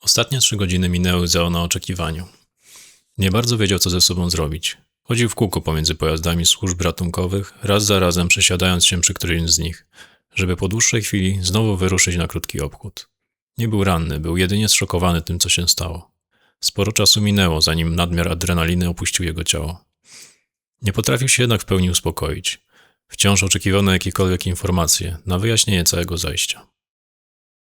Ostatnie trzy godziny minęły Zeo na oczekiwaniu. Nie bardzo wiedział, co ze sobą zrobić. Chodził w kółko pomiędzy pojazdami służb ratunkowych, raz za razem przesiadając się przy którymś z nich, żeby po dłuższej chwili znowu wyruszyć na krótki obchód. Nie był ranny, był jedynie zszokowany tym, co się stało. Sporo czasu minęło, zanim nadmiar adrenaliny opuścił jego ciało. Nie potrafił się jednak w pełni uspokoić. Wciąż oczekiwano jakiekolwiek informacje na wyjaśnienie całego zajścia.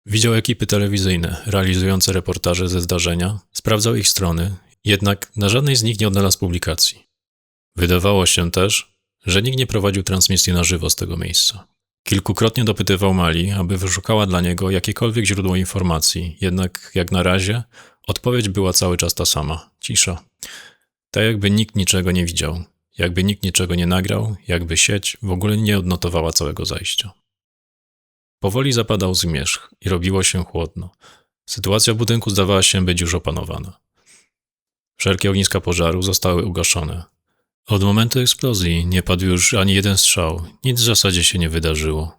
Widział ekipy telewizyjne realizujące reportaże ze zdarzenia, sprawdzał ich strony, jednak na żadnej z nich nie odnalazł publikacji. Wydawało się też, że nikt nie prowadził transmisji na żywo z tego miejsca. Kilkukrotnie dopytywał Mali, aby wyszukała dla niego jakiekolwiek źródło informacji, jednak jak na razie odpowiedź była cały czas ta sama cisza. Tak jakby nikt niczego nie widział, jakby nikt niczego nie nagrał, jakby sieć w ogóle nie odnotowała całego zajścia. Powoli zapadał zmierzch i robiło się chłodno. Sytuacja w budynku zdawała się być już opanowana. Wszelkie ogniska pożaru zostały ugaszone. Od momentu eksplozji nie padł już ani jeden strzał, nic w zasadzie się nie wydarzyło.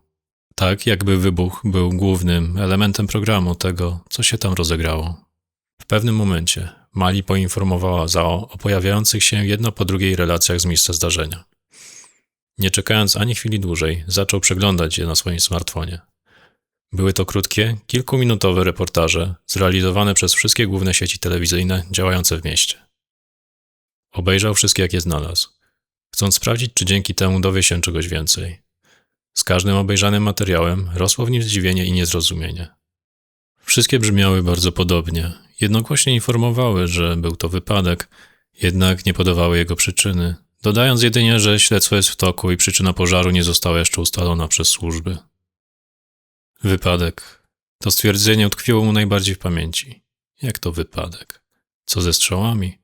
Tak, jakby wybuch był głównym elementem programu tego, co się tam rozegrało. W pewnym momencie Mali poinformowała Zao o pojawiających się jedno po drugiej relacjach z miejsca zdarzenia. Nie czekając ani chwili dłużej, zaczął przeglądać je na swoim smartfonie. Były to krótkie, kilkuminutowe reportaże zrealizowane przez wszystkie główne sieci telewizyjne działające w mieście. Obejrzał wszystkie, jakie znalazł, chcąc sprawdzić, czy dzięki temu dowie się czegoś więcej. Z każdym obejrzanym materiałem rosło w nim zdziwienie i niezrozumienie. Wszystkie brzmiały bardzo podobnie, jednogłośnie informowały, że był to wypadek, jednak nie podawały jego przyczyny, dodając jedynie, że śledztwo jest w toku i przyczyna pożaru nie została jeszcze ustalona przez służby. Wypadek. To stwierdzenie utkwiło mu najbardziej w pamięci. Jak to wypadek? Co ze strzałami?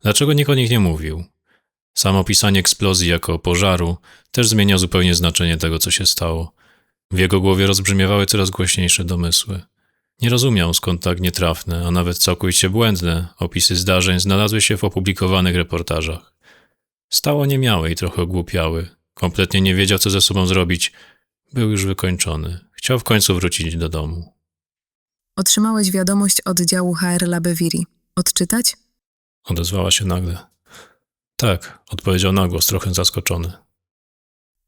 Dlaczego nikt o nich nie mówił? Samo opisanie eksplozji jako pożaru też zmienia zupełnie znaczenie tego, co się stało. W jego głowie rozbrzmiewały coraz głośniejsze domysły. Nie rozumiał, skąd tak nietrafne, a nawet całkowicie błędne opisy zdarzeń znalazły się w opublikowanych reportażach. Stało niemiałe i trochę ogłupiały. Kompletnie nie wiedział, co ze sobą zrobić. Był już wykończony. Chciał w końcu wrócić do domu. Otrzymałeś wiadomość od działu HR Labewiri. Odczytać? Odezwała się nagle. Tak, odpowiedział na głos, trochę zaskoczony.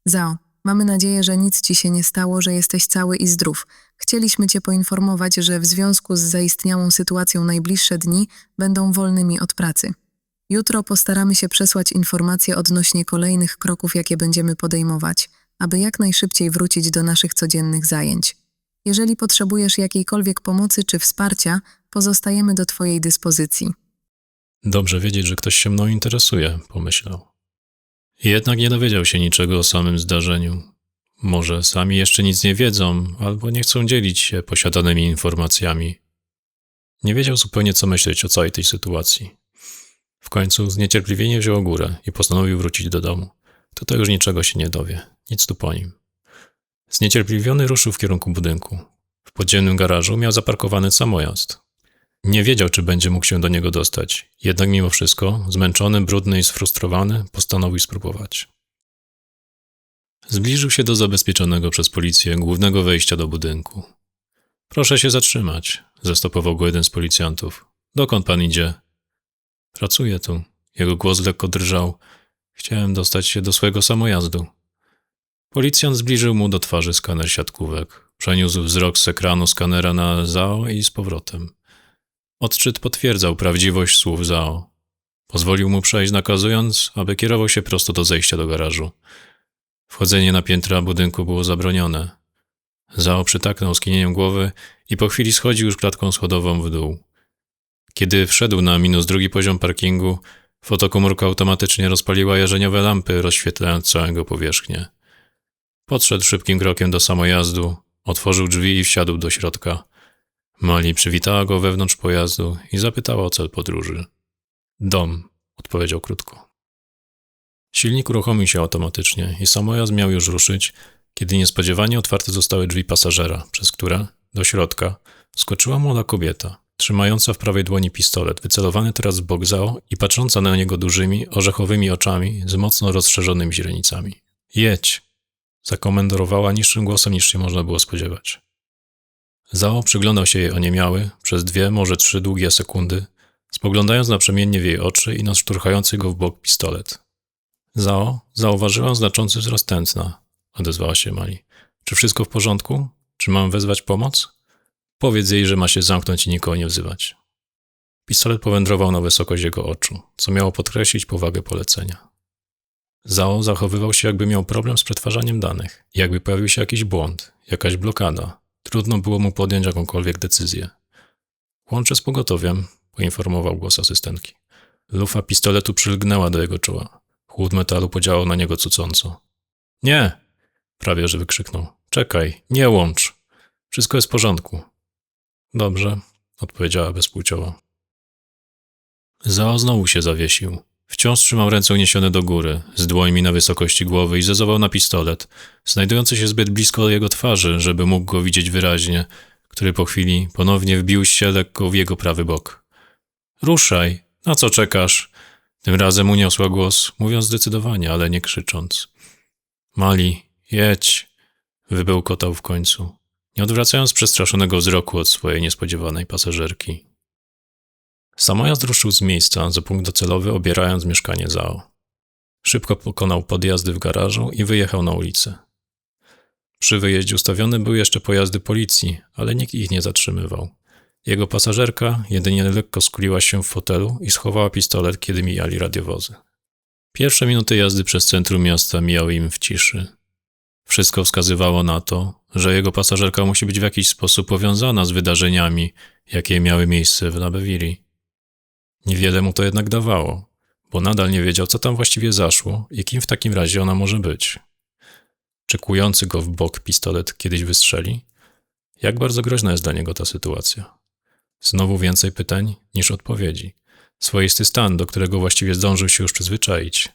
Zao, mamy nadzieję, że nic ci się nie stało, że jesteś cały i zdrów. Chcieliśmy cię poinformować, że w związku z zaistniałą sytuacją najbliższe dni będą wolnymi od pracy. Jutro postaramy się przesłać informacje odnośnie kolejnych kroków, jakie będziemy podejmować, aby jak najszybciej wrócić do naszych codziennych zajęć. Jeżeli potrzebujesz jakiejkolwiek pomocy czy wsparcia, pozostajemy do Twojej dyspozycji. Dobrze wiedzieć, że ktoś się mną interesuje, pomyślał. Jednak nie dowiedział się niczego o samym zdarzeniu. Może sami jeszcze nic nie wiedzą, albo nie chcą dzielić się posiadanymi informacjami. Nie wiedział zupełnie, co myśleć o całej tej sytuacji. W końcu zniecierpliwienie wzięło górę i postanowił wrócić do domu. Tutaj już niczego się nie dowie, nic tu po nim. Zniecierpliwiony ruszył w kierunku budynku. W podziemnym garażu miał zaparkowany samojazd. Nie wiedział, czy będzie mógł się do niego dostać, jednak mimo wszystko, zmęczony, brudny i sfrustrowany, postanowił spróbować. Zbliżył się do zabezpieczonego przez policję głównego wejścia do budynku. Proszę się zatrzymać, zastopował go jeden z policjantów. Dokąd pan idzie? Pracuję tu. Jego głos lekko drżał. Chciałem dostać się do swojego samojazdu. Policjant zbliżył mu do twarzy skaner siatkówek. Przeniósł wzrok z ekranu skanera na Zao i z powrotem. Odczyt potwierdzał prawdziwość słów Zao. Pozwolił mu przejść, nakazując, aby kierował się prosto do zejścia do garażu. Wchodzenie na piętra budynku było zabronione. Zao przytaknął skinieniem głowy i po chwili schodził już klatką schodową w dół. Kiedy wszedł na minus drugi poziom parkingu, fotokomórka automatycznie rozpaliła jarzeniowe lampy, rozświetlając całą jego powierzchnię. Podszedł szybkim krokiem do samojazdu, otworzył drzwi i wsiadł do środka. Mali przywitała go wewnątrz pojazdu i zapytała o cel podróży. Dom, odpowiedział krótko. Silnik uruchomił się automatycznie i samojazd miał już ruszyć, kiedy niespodziewanie otwarte zostały drzwi pasażera, przez które, do środka, skoczyła młoda kobieta, trzymająca w prawej dłoni pistolet, wycelowany teraz w bok Zao i patrząca na niego dużymi, orzechowymi oczami z mocno rozszerzonymi źrenicami. Jedź! Zakomendowała niższym głosem niż się można było spodziewać. Zao przyglądał się jej oniemiały przez dwie, może trzy długie sekundy, spoglądając naprzemiennie w jej oczy i na szturchający go w bok pistolet. Zao, zauważyłam znaczący wzrost tętna, odezwała się Mali. Czy wszystko w porządku? Czy mam wezwać pomoc? Powiedz jej, że ma się zamknąć i nikogo nie wzywać. Pistolet powędrował na wysokość jego oczu, co miało podkreślić powagę polecenia. Zao zachowywał się, jakby miał problem z przetwarzaniem danych, jakby pojawił się jakiś błąd, jakaś blokada. Trudno było mu podjąć jakąkolwiek decyzję. Łączę z pogotowiem, poinformował głos asystentki. Lufa pistoletu przylgnęła do jego czoła. Chłód metalu podziałał na niego cucąco. Nie! Prawie że wykrzyknął. Czekaj, nie łącz. Wszystko jest w porządku. Dobrze, odpowiedziała bezpłciowo. Zao znowu się zawiesił. Wciąż trzymał ręce uniesione do góry, z dłońmi na wysokości głowy i zezował na pistolet, znajdujący się zbyt blisko jego twarzy, żeby mógł go widzieć wyraźnie, który po chwili ponownie wbił się lekko w jego prawy bok. Ruszaj! Na co czekasz? Tym razem uniosła głos, mówiąc zdecydowanie, ale nie krzycząc. Mali, jedź! Wybełkotał w końcu, nie odwracając przestraszonego wzroku od swojej niespodziewanej pasażerki. Samojazd ruszył z miejsca za punkt docelowy, obierając mieszkanie Zao. Szybko pokonał podjazdy w garażu i wyjechał na ulicę. Przy wyjeździe ustawione były jeszcze pojazdy policji, ale nikt ich nie zatrzymywał. Jego pasażerka jedynie lekko skuliła się w fotelu i schowała pistolet, kiedy mijali radiowozy. Pierwsze minuty jazdy przez centrum miasta mijały im w ciszy. Wszystko wskazywało na to, że jego pasażerka musi być w jakiś sposób powiązana z wydarzeniami, jakie miały miejsce w Nabewiri. Niewiele mu to jednak dawało, bo nadal nie wiedział, co tam właściwie zaszło i kim w takim razie ona może być. Czy kłujący go w bok pistolet kiedyś wystrzeli? Jak bardzo groźna jest dla niego ta sytuacja? Znowu więcej pytań niż odpowiedzi. Swoisty stan, do którego właściwie zdążył się już przyzwyczaić.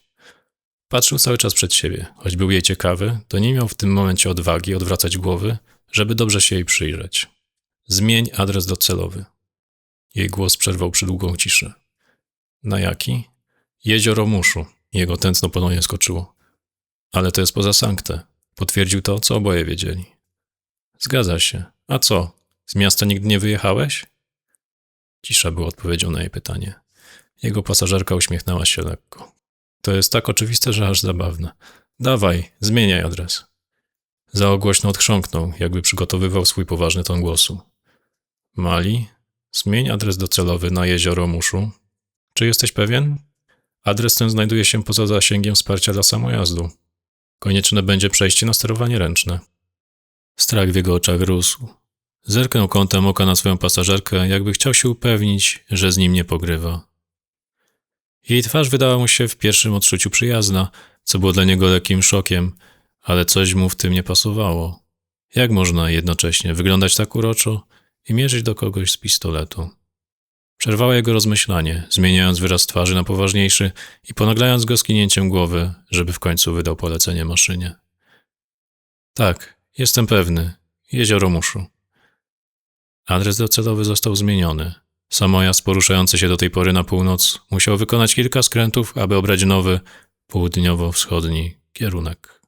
Patrzył cały czas przed siebie. Choć był jej ciekawy, to nie miał w tym momencie odwagi odwracać głowy, żeby dobrze się jej przyjrzeć. Zmień adres docelowy. Jej głos przerwał przydługą ciszę. Na jaki? Jezioro Muszu. Jego tętno ponownie skoczyło. Ale to jest poza Sanktę. Potwierdził to, co oboje wiedzieli. Zgadza się. A co? Z miasta nigdy nie wyjechałeś? Cisza była odpowiedzią na jej pytanie. Jego pasażerka uśmiechnęła się lekko. To jest tak oczywiste, że aż zabawne. Dawaj, zmieniaj adres. Zao głośno odchrząknął, jakby przygotowywał swój poważny ton głosu. Mali, zmień adres docelowy na jezioro Muszu. Czy jesteś pewien? Adres ten znajduje się poza zasięgiem wsparcia dla samojazdu. Konieczne będzie przejście na sterowanie ręczne. Strach w jego oczach rósł. Zerknął kątem oka na swoją pasażerkę, jakby chciał się upewnić, że z nim nie pogrywa. Jej twarz wydała mu się w pierwszym odczuciu przyjazna, co było dla niego lekkim szokiem, ale coś mu w tym nie pasowało. Jak można jednocześnie wyglądać tak uroczo i mierzyć do kogoś z pistoletu? Przerwała jego rozmyślanie, zmieniając wyraz twarzy na poważniejszy i ponaglając go skinięciem głowy, żeby w końcu wydał polecenie maszynie. Tak, jestem pewny. Jezioro Muszu. Adres docelowy został zmieniony. Samojazd poruszający się do tej pory na północ musiał wykonać kilka skrętów, aby obrać nowy, południowo-wschodni kierunek.